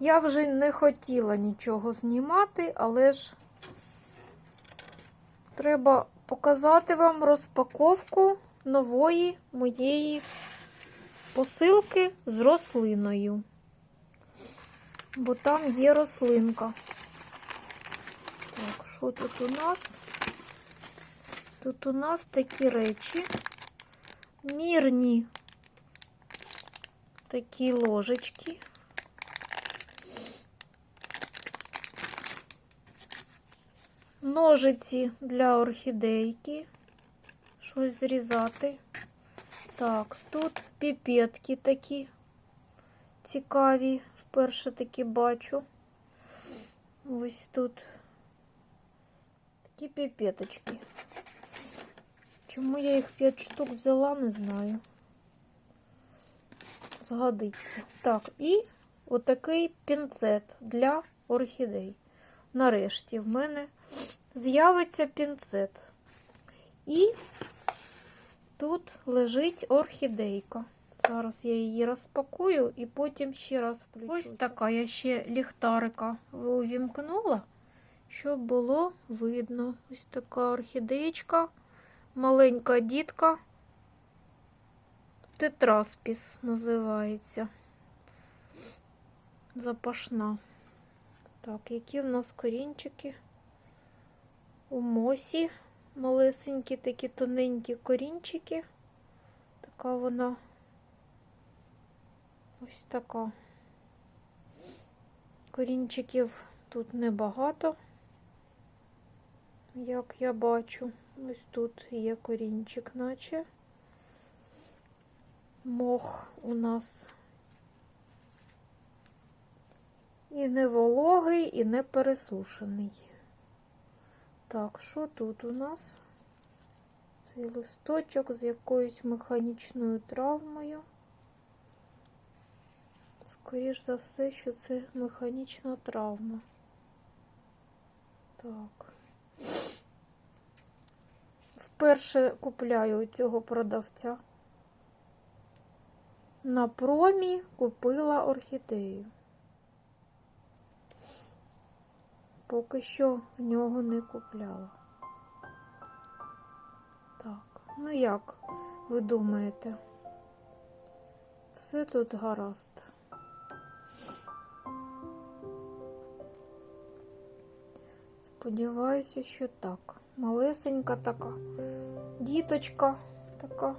Я вже не хотіла нічого знімати, але ж треба показати вам розпаковку нової моєї посилки з рослиною. Бо там є рослинка. Так, що тут у нас? Тут у нас такі речі. Мірні такі ложечки. Ножиці для орхідейки. Щось зрізати. Так, тут піпетки такі цікаві. Вперше такі бачу. Ось тут такі піпеточки. Чому я їх 5 штук взяла, не знаю. Згодиться. Так, і отакий пінцет для орхідей. Нарешті в мене з'явиться пінцет. І тут лежить орхідейка. Зараз я її розпакую і потім ще раз включу. Ось така я ще ліхтарика увімкнула, щоб було видно. Ось така орхідеєчка, маленька дітка. Тетраспіс називається. Запашна. Так, які в нас корінчики? У мосі малесенькі такі тоненькі корінчики. Така вона ось така. Корінчиків тут небагато, як я бачу. Ось тут є корінчик, наче мох у нас і не вологий, і не пересушений. Так, що тут у нас? Цей листочок з якоюсь механічною травмою. Скоріш за все, що це механічна травма. Так. Вперше купляю у цього продавця. На промі купила орхідею. Поки що в нього не купляла. Так, ну як ви думаєте? Все тут гаразд. Сподіваюся, що так. Малесенька така, діточка така.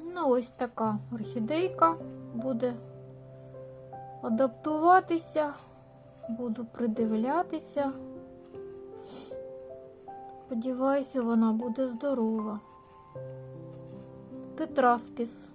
Ну, ось така орхідейка буде адаптуватися, буду придивлятися. Сподіваюся, вона буде здорова. Тетраспіс.